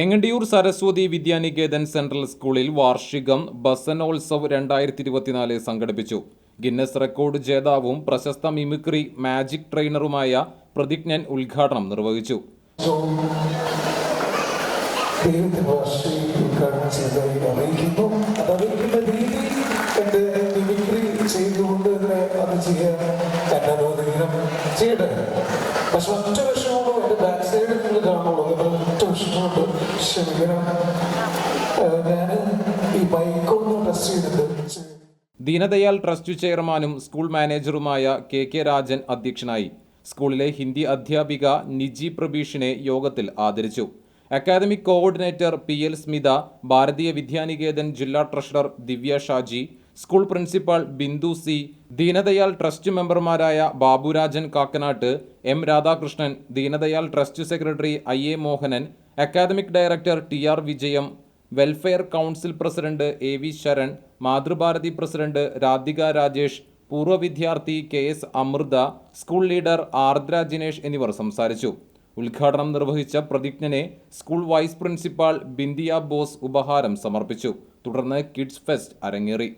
Engandiyur Saraswati Vidya Niketan central സ്കൂളിൽ വാർഷികം ബസനോത്സവ് രണ്ടായിരത്തി ഇരുപത്തിനാല് സംഘടിപ്പിച്ചു. ഗിന്നസ് റെക്കോർഡ് ജേതാവും പ്രശസ്ത മിമിക്രി മാജിക് ട്രെയിനറുമായ പ്രതിജ്ഞൻ ഉദ്ഘാടനം നിർവഹിച്ചു. ചെയ്യാൻ ചെയ്യട്ടെ പക്ഷെ ഒറ്റ എന്റെ ബാക്ക് സൈഡിൽ നിങ്ങൾ ഒറ്റ ക്ഷമിക്കണം ഞാൻ ഈ ബൈക്കൊന്ന് ടെസ്റ്റ് ദീനദയാൽ ട്രസ്റ്റ് ചെയർമാനും സ്കൂൾ മാനേജറുമായ കെ കെ രാജൻ അധ്യക്ഷനായി സ്കൂളിലെ ഹിന്ദി അധ്യാപിക നിജി പ്രബീഷിനെ യോഗത്തിൽ ആദരിച്ചു. Academic coordinator P L Smitha Bharatiya Vidyaniketan ജില്ലാ treasurer Divya Shaji school principal Bindu C Deendayal trust മെമ്പർമാരായ Baburajan Kakkanatt M Radhakrishnan Deendayal trust secretary I A Mohanan academic director T R Vijayam welfare council president A V Sharan Mathrubharati president Radhika Rajesh പൂർവ വിദ്യാർത്ഥി K S Amrutha school leader Ardra Jinesh എന്നിവർ സംസാരിച്ചു. ഉദ്ഘാടനം നിർവഹിച്ച പ്രതിജ്ഞനെ school vice principal Bindiya Bose ഉപഹാരം സമർപ്പിച്ചു. തുടർന്ന് kids fest അരങ്ങേറി.